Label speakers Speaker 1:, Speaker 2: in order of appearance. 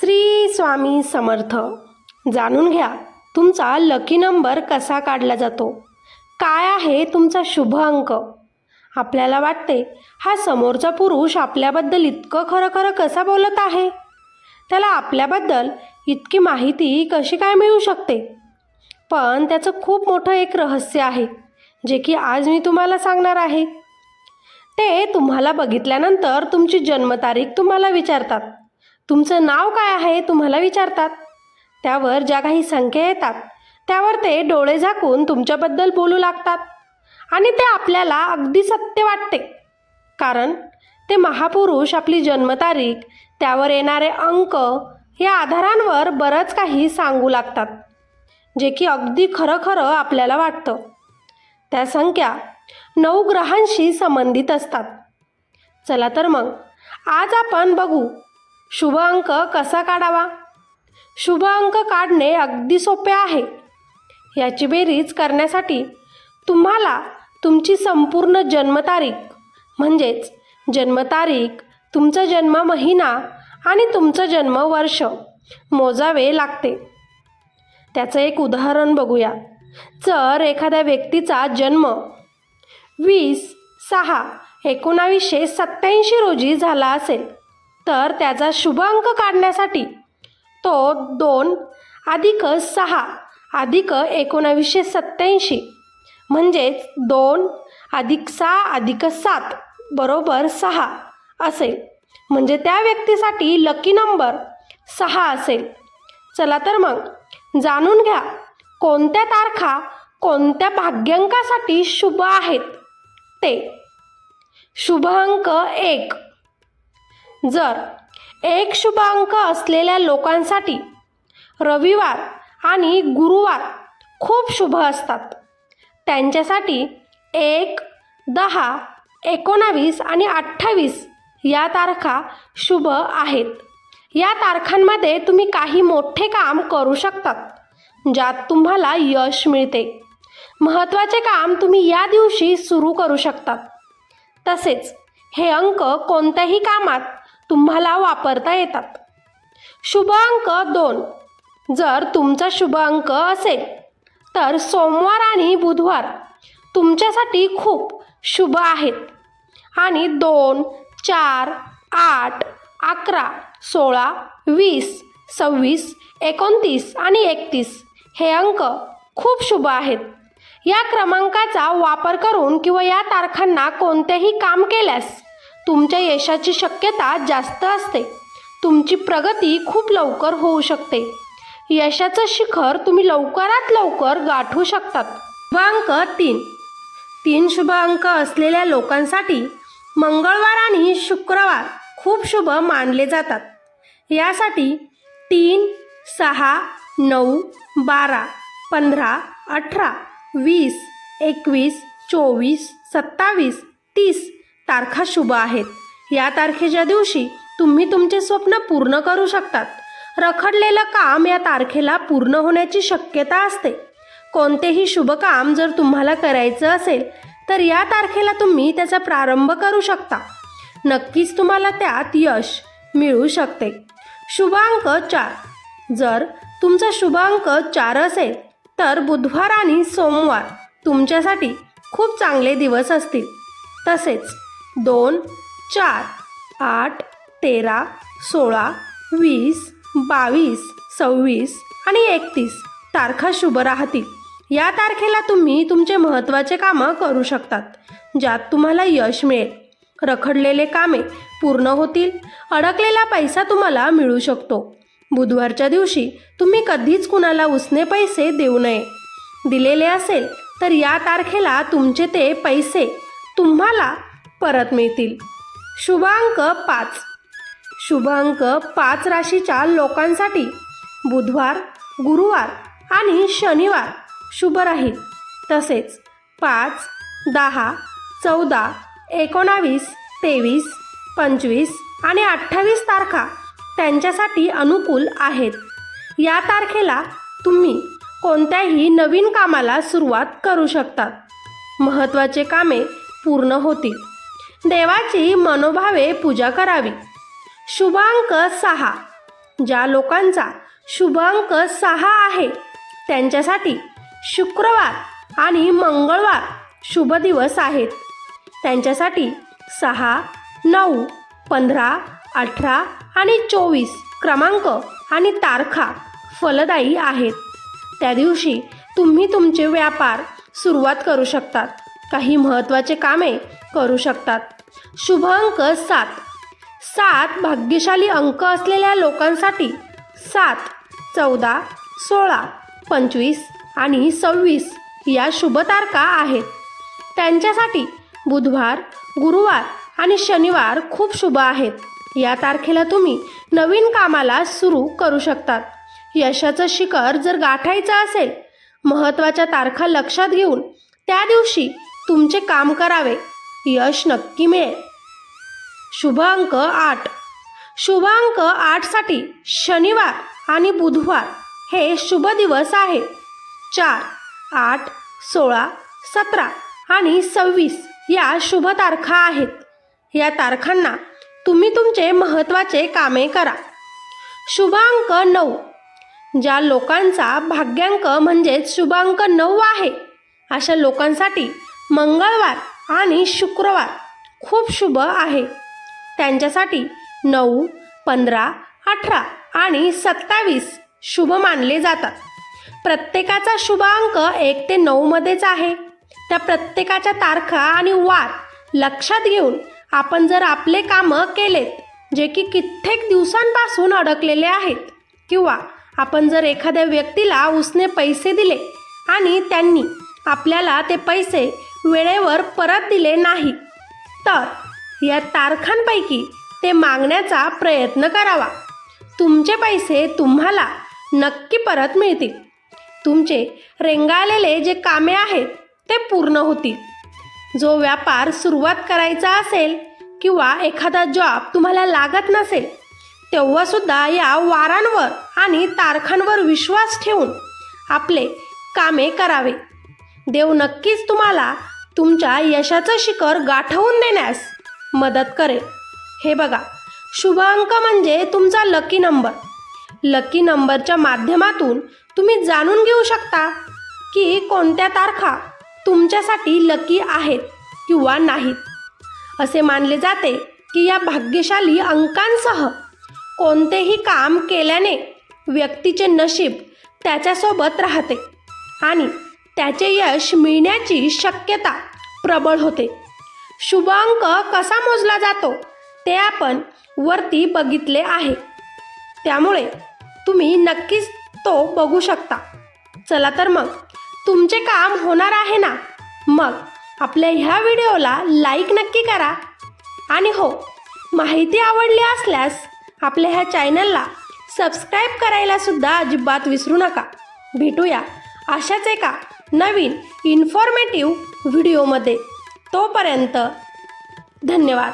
Speaker 1: श्री स्वामी समर्थ जाणून घ्या तुमचा लकी नंबर कसा काढला जातो? काय आहे तुमचा शुभ अंक? आपल्याला वाटते हा समोरचा पुरुष आपल्याबद्दल इतकं खरं खरं कसा बोलत आहे? त्याला आपल्याबद्दल इतकी माहिती कशी काय मिळू शकते? पण त्याचं खूप मोठं एक रहस्य आहे जे की आज मी तुम्हाला सांगणार आहे. ते तुम्हाला बघितल्यानंतर तुमची जन्मतारीख तुम्हाला विचारतात. तुमचं नाव काय आहे तुम्हाला विचारतात. त्यावर ज्या काही संख्या येतात त्यावर ते डोळे झाकून तुमच्याबद्दल बोलू लागतात. आणि ते आपल्याला अगदी सत्य वाटते. कारण ते महापुरुष आपली जन्मतारीख त्यावर येणारे अंक या आधारांवर बरंच काही सांगू लागतात जे की अगदी खरं खरं आपल्याला वाटतं. त्या संख्या नऊ ग्रहांशी संबंधित असतात. चला तर मग आज आपण बघू शुभ अंक कसा काढावा? शुभ अंक काढणे अगदी सोपे आहे. याची बेरीज करण्यासाठी तुम्हाला तुमची संपूर्ण जन्मतारीख म्हणजेच जन्मतारीख तुमचा जन्म महिना आणि तुमचं जन्म वर्ष मोजावे लागते. त्याचं एक उदाहरण बघूया. जर एखाद्या व्यक्तीचा जन्म वीस सहा एकोणावीसशे सत्याऐंशी रोजी झाला असेल तर त्याचा शुभ अंक काढण्यासाठी तो दोन अधिक सहा अधिक एकोणावीसशे सत्याऐंशी म्हणजेच दोन अधिक सहा अधिक सात बरोबर सहा असेल. म्हणजे त्या व्यक्तीसाठी लकी नंबर सहा असेल. चला तर मग जाणून घ्या कोणत्या तारखा कोणत्या भाग्यांकासाठी शुभ आहेत. ते शुभ अंक एक जर एक शुभ अंक असलेल्या लोकांसाठी रविवार आणि गुरुवार खूप शुभ असतात. त्यांच्यासाठी एक दहा एकोणावीस आणि अठ्ठावीस या तारखा शुभ आहेत. या तारखांमध्ये तुम्ही काही मोठे काम करू शकतात ज्यात तुम्हाला यश मिळते. महत्त्वाचे काम तुम्ही या दिवशी सुरू करू शकतात. तसेच हे अंक कोणत्याही कामात तुम्हाला वापरता येतात. शुभ अंक दोन. जर तुमचा शुभ अंक असेल तर सोमवार आणि बुधवार तुमच्यासाठी खूप शुभ आहेत. आणि दोन चार आठ अकरा सोळा वीस सव्वीस एकोणतीस आणि एकतीस हे अंक खूप शुभ आहेत. या क्रमांकाचा वापर करून किंवा या तारखांना कोणतेही काम केल्यास तुमच्या यशाची शक्यता जास्त असते. तुमची प्रगती खूप लवकर होऊ शकते. यशाचं शिखर तुम्ही लवकरात लवकर गाठू शकतात. शुभांक तीन. तीन शुभ अंक असलेल्या लोकांसाठी मंगळवार आणि शुक्रवार खूप शुभ मानले जातात. यासाठी तीन सहा नऊ बारा पंधरा अठरा वीस एकवीस चोवीस सत्तावीस तीस तारखा शुभ आहेत. या तारखेच्या दिवशी तुम्ही तुमचे स्वप्न पूर्ण करू शकतात. रखडलेलं काम या तारखेला पूर्ण होण्याची शक्यता असते. कोणतेही शुभ काम जर तुम्हाला करायचं असेल तर या तारखेला तुम्ही त्याचा प्रारंभ करू शकता. नक्कीच तुम्हाला त्यात यश मिळू शकते. शुभ अंक चार. जर तुमचा शुभ अंक चार असेल तर बुधवार आणि सोमवार तुमच्यासाठी खूप चांगले दिवस असतील. तसेच दोन चार आठ तेरा सोळा वीस बावीस सव्वीस आणि एकतीस तारखा शुभ राहतील. या तारखेला तुम्ही तुमचे महत्त्वाचे कामं करू शकतात ज्यात तुम्हाला यश मिळेल. रखडलेले कामे पूर्ण होतील. अडकलेला पैसा तुम्हाला मिळू शकतो. बुधवारच्या दिवशी तुम्ही कधीच कुणाला उसने पैसे देऊ नये. दिलेले असेल तर या तारखेला तुमचे ते पैसे तुम्हाला परत मिळतील. शुभांक पाच. शुभांक पाच राशीच्या लोकांसाठी बुधवार गुरुवार आणि शनिवार शुभ राहील. तसेच पाच दहा चौदा एकोणावीस तेवीस पंचवीस आणि अठ्ठावीस तारखा त्यांच्यासाठी अनुकूल आहेत. या तारखेला तुम्ही कोणत्याही नवीन कामाला सुरुवात करू शकतात महत्त्वाचे कामे पूर्ण होतील. देवाची मनोभावे पूजा करावी. शुभांक सहा. ज्या लोकांचा शुभांक सहा आहे त्यांच्यासाठी शुक्रवार आणि मंगळवार शुभ दिवस आहेत. त्यांच्यासाठी सहा नऊ पंधरा अठरा आणि चोवीस क्रमांक आणि तारखा फलदायी आहेत. त्या दिवशी तुम्ही तुमचे व्यापार सुरुवात करू शकतात. काही महत्त्वाचे कामे करू शकतात. शुभ अंक सात. सात भाग्यशाली अंक असलेल्या लोकांसाठी सात चौदा सोळा पंचवीस आणि सव्वीस या शुभ तारखा आहेत. त्यांच्यासाठी बुधवार गुरुवार आणि शनिवार खूप शुभ आहेत. या तारखेला तुम्ही नवीन कामाला सुरू करू शकतात. यशाचं शिखर जर गाठायचं असेल महत्त्वाच्या तारखा लक्षात घेऊन त्या दिवशी तुमचे काम करावे. यश नक्की मिळेल. शुभांक आठ. शुभांक आठसाठी शनिवार आणि बुधवार हे शुभ दिवस आहे. चार आठ सोळा सतरा आणि सव्वीस या शुभ तारखा आहेत. या तारखांना तुम्ही तुमचे महत्त्वाचे कामे करा. शुभांक नऊ. ज्या लोकांचा भाग्यांक म्हणजेच शुभांक नऊ आहे अशा लोकांसाठी मंगळवार आणि शुक्रवार खूप शुभ आहे. त्यांच्यासाठी नऊ पंधरा अठरा आणि सत्तावीस शुभ मानले जातात. प्रत्येकाचा शुभ अंक एक ते नऊमध्येच आहे. त्या प्रत्येकाच्या तारखा आणि वार लक्षात घेऊन आपण जर आपले कामं केलेत जे की कित्येक दिवसांपासून अडकलेले आहेत किंवा आपण जर एखाद्या व्यक्तीला उसने पैसे दिले आणि त्यांनी आपल्याला ते पैसे वेळेवर परत दिले नाही. तर या तारखांपैकी ते मागण्याचा प्रयत्न करावा. तुमचे पैसे तुम्हाला नक्की परत मिळतील. तुमचे रेंगाळलेले जे कामे आहेत ते पूर्ण होतील. जो व्यापार सुरुवात करायचा असेल किंवा एखादा जॉब तुम्हाला लागत नसेल तेव्हासुद्धा या वारांवर आणि तारखांवर विश्वास ठेवून आपले कामे करावे. देव नक्कीच तुम्हाला तुमच्या यशाचं शिखर गाठवून देण्यास मदत करेल. हे बघा शुभ अंक म्हणजे तुमचा लकी नंबर लकी नंबरच्या माध्यमातून तुम्ही जाणून घेऊ शकता की कोणत्या तारखा तुमच्यासाठी लकी आहेत किंवा नाहीत. असे मानले जाते की या भाग्यशाली अंकांसह कोणतेही काम केल्याने व्यक्तीचे नशीब त्याच्यासोबत राहते. आणि त्याचे यश मिळण्याची शक्यता प्रबळ होते. शुभ अंक कसा मोजला जातो ते आपण वरती बघितले आहे. त्यामुळे तुम्ही नक्कीच तो बघू शकता. चला तर मग तुमचे काम होणार आहे ना? मग आपल्या ह्या व्हिडिओला लाईक नक्की करा. आणि हो माहिती आवडली असल्यास आपल्या ह्या चॅनलला सबस्क्राईब करायला सुद्धा अजिबात विसरू नका. भेटूया अशाच एका नवीन इन्फॉर्मेटिव्ह व्हिडिओमध्ये तोपर्यंत धन्यवाद.